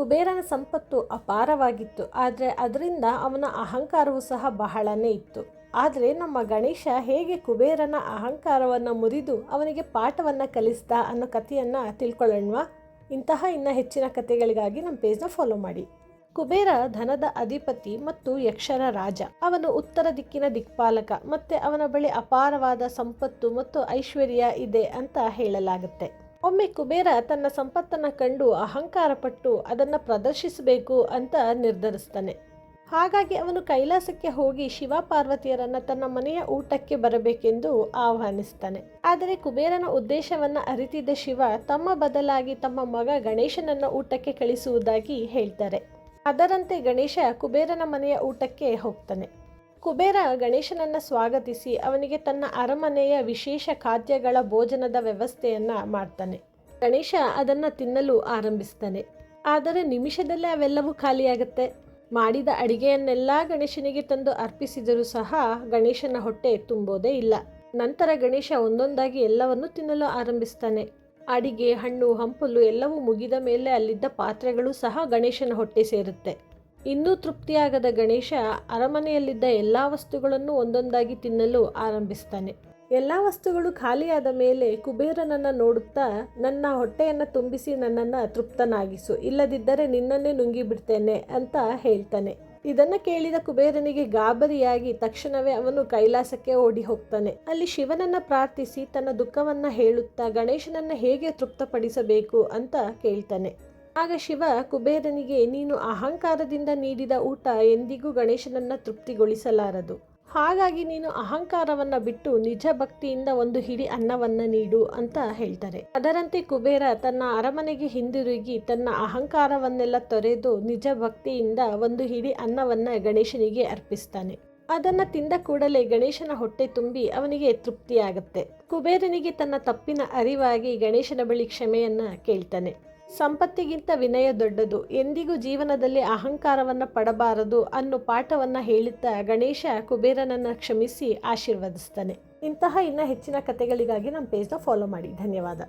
ಕುಬೇರನ ಸಂಪತ್ತು ಅಪಾರವಾಗಿತ್ತು, ಆದರೆ ಅದರಿಂದ ಅವನ ಅಹಂಕಾರವೂ ಸಹ ಬಹಳನೇ ಇತ್ತು. ಆದರೆ ನಮ್ಮ ಗಣೇಶ ಹೇಗೆ ಕುಬೇರನ ಅಹಂಕಾರವನ್ನು ಮುರಿದು ಅವನಿಗೆ ಪಾಠವನ್ನು ಕಲಿಸ್ದ ಅನ್ನೋ ಕಥೆಯನ್ನು ತಿಳ್ಕೊಳ್ಳೋಣ ಇಂತಹ ಇನ್ನು ಹೆಚ್ಚಿನ ಕಥೆಗಳಿಗಾಗಿ ನಮ್ಮ ಪೇಜ್ನ ಫಾಲೋ ಮಾಡಿ. ಕುಬೇರ ಧನದ ಅಧಿಪತಿ ಮತ್ತು ಯಕ್ಷರ ರಾಜ. ಅವನು ಉತ್ತರ ದಿಕ್ಕಿನ ದಿಕ್ಪಾಲಕ ಮತ್ತೆ ಅವನ ಬಳಿ ಅಪಾರವಾದ ಸಂಪತ್ತು ಮತ್ತು ಐಶ್ವರ್ಯ ಇದೆ ಅಂತ ಹೇಳಲಾಗುತ್ತೆ. ಒಮ್ಮೆ ಕುಬೇರ ತನ್ನ ಸಂಪತ್ತನ್ನು ಕಂಡು ಅಹಂಕಾರಪಟ್ಟು ಅದನ್ನು ಪ್ರದರ್ಶಿಸಬೇಕು ಅಂತ ನಿರ್ಧರಿಸ್ತಾನೆ. ಹಾಗಾಗಿ ಅವನು ಕೈಲಾಸಕ್ಕೆ ಹೋಗಿ ಶಿವ ಪಾರ್ವತಿಯರನ್ನ ತನ್ನ ಮನೆಯ ಊಟಕ್ಕೆ ಬರಬೇಕೆಂದು ಆಹ್ವಾನಿಸ್ತಾನೆ. ಆದರೆ ಕುಬೇರನ ಉದ್ದೇಶವನ್ನ ಅರಿತಿದ್ದ ಶಿವ ತಮ್ಮ ಬದಲಾಗಿ ತಮ್ಮ ಮಗ ಗಣೇಶನನ್ನ ಊಟಕ್ಕೆ ಕಳಿಸುವುದಾಗಿ ಹೇಳ್ತಾರೆ. ಅದರಂತೆ ಗಣೇಶ ಕುಬೇರನ ಮನೆಯ ಊಟಕ್ಕೆ ಹೋಗ್ತಾನೆ. ಕುಬೇರ ಗಣೇಶನನ್ನ ಸ್ವಾಗತಿಸಿ ಅವನಿಗೆ ತನ್ನ ಅರಮನೆಯ ವಿಶೇಷ ಖಾದ್ಯಗಳ ಭೋಜನದ ವ್ಯವಸ್ಥೆಯನ್ನ ಮಾಡ್ತಾನೆ. ಗಣೇಶ ಅದನ್ನ ತಿನ್ನಲು ಆರಂಭಿಸ್ತಾನೆ. ಆದರೆ ನಿಮಿಷದಲ್ಲೇ ಅವೆಲ್ಲವೂ ಖಾಲಿಯಾಗುತ್ತೆ. ಮಾಡಿದ ಅಡಿಗೆಯನ್ನೆಲ್ಲ ಗಣೇಶನಿಗೆ ತಂದು ಅರ್ಪಿಸಿದರೂ ಸಹ ಗಣೇಶನ ಹೊಟ್ಟೆ ತುಂಬೋದೇ ಇಲ್ಲ. ನಂತರ ಗಣೇಶ ಒಂದೊಂದಾಗಿ ಎಲ್ಲವನ್ನು ತಿನ್ನಲು ಆರಂಭಿಸ್ತಾನೆ. ಅಡಿಗೆ, ಹಣ್ಣು, ಹಂಪಲು ಎಲ್ಲವೂ ಮುಗಿದ ಮೇಲೆ ಅಲ್ಲಿದ್ದ ಪಾತ್ರೆಗಳು ಸಹ ಗಣೇಶನ ಹೊಟ್ಟೆ ಸೇರುತ್ತೆ. ಇನ್ನೂ ತೃಪ್ತಿಯಾಗದ ಗಣೇಶ ಅರಮನೆಯಲ್ಲಿದ್ದ ಎಲ್ಲ ವಸ್ತುಗಳನ್ನು ಒಂದೊಂದಾಗಿ ತಿನ್ನಲು ಆರಂಭಿಸ್ತಾನೆ. ಎಲ್ಲ ವಸ್ತುಗಳು ಖಾಲಿಯಾದ ಮೇಲೆ ಕುಬೇರನನ್ನು ನೋಡುತ್ತಾ, ನನ್ನ ಹೊಟ್ಟೆಯನ್ನು ತುಂಬಿಸಿ ನನ್ನನ್ನು ತೃಪ್ತನಾಗಿಸು, ಇಲ್ಲದಿದ್ದರೆ ನಿನ್ನನ್ನೇ ನುಂಗಿಬಿಡ್ತೇನೆ ಅಂತ ಹೇಳ್ತಾನೆ. ಇದನ್ನು ಕೇಳಿದ ಕುಬೇರನಿಗೆ ಗಾಬರಿಯಾಗಿ ತಕ್ಷಣವೇ ಅವನು ಕೈಲಾಸಕ್ಕೆ ಓಡಿ ಹೋಗ್ತಾನೆ. ಅಲ್ಲಿ ಶಿವನನ್ನ ಪ್ರಾರ್ಥಿಸಿ ತನ್ನ ದುಃಖವನ್ನ ಹೇಳುತ್ತಾ, ಗಣೇಶನನ್ನ ಹೇಗೆ ತೃಪ್ತಪಡಿಸಬೇಕು? ಅಂತ ಕೇಳ್ತಾನೆ. ಆಗ ಶಿವ, ಕುಬೇರನಿಗೆ ನೀನು ಅಹಂಕಾರದಿಂದ ನೀಡಿದ ಊಟ ಎಂದಿಗೂ ಗಣೇಶನನ್ನ ತೃಪ್ತಿಗೊಳಿಸಲಾರದು. ಹಾಗಾಗಿ ನೀನು ಅಹಂಕಾರವನ್ನ ಬಿಟ್ಟು ನಿಜ ಭಕ್ತಿಯಿಂದ ಒಂದು ಹಿಡಿ ಅನ್ನವನ್ನ ನೀಡು ಅಂತ ಹೇಳ್ತಾರೆ. ಅದರಂತೆ ಕುಬೇರ ತನ್ನ ಅರಮನೆಗೆ ಹಿಂದಿರುಗಿ ತನ್ನ ಅಹಂಕಾರವನ್ನೆಲ್ಲ ತೊರೆದು ನಿಜ ಭಕ್ತಿಯಿಂದ ಒಂದು ಹಿಡಿ ಅನ್ನವನ್ನ ಗಣೇಶನಿಗೆ ಅರ್ಪಿಸ್ತಾನೆ. ಅದನ್ನ ತಿಂದ ಕೂಡಲೇ ಗಣೇಶನ ಹೊಟ್ಟೆ ತುಂಬಿ ಅವನಿಗೆ ತೃಪ್ತಿಯಾಗುತ್ತೆ. ಕುಬೇರನಿಗೆ ತನ್ನ ತಪ್ಪಿನ ಅರಿವಾಗಿ ಗಣೇಶನ ಬಳಿ ಕ್ಷಮೆಯನ್ನ ಕೇಳ್ತಾನೆ. ಸಂಪತ್ತಿಗಿಂತ ವಿನಯ ದೊಡ್ಡದು. ಎಂದಿಗೂ ಜೀವನದಲ್ಲಿ ಅಹಂಕಾರವನ್ನು ಪಡಬಾರದು ಅನ್ನೋ ಪಾಠವನ್ನು ಹೇಳುತ್ತಾ ಗಣೇಶ ಕುಬೇರನನ್ನು ಕ್ಷಮಿಸಿ ಆಶೀರ್ವದಿಸ್ತಾನೆ. ಇಂತಹ ಇನ್ನೂ ಹೆಚ್ಚಿನ ಕಥೆಗಳಿಗಾಗಿ ನಮ್ಮ ಪೇಜ್ನ ಫಾಲೋ ಮಾಡಿ. ಧನ್ಯವಾದ.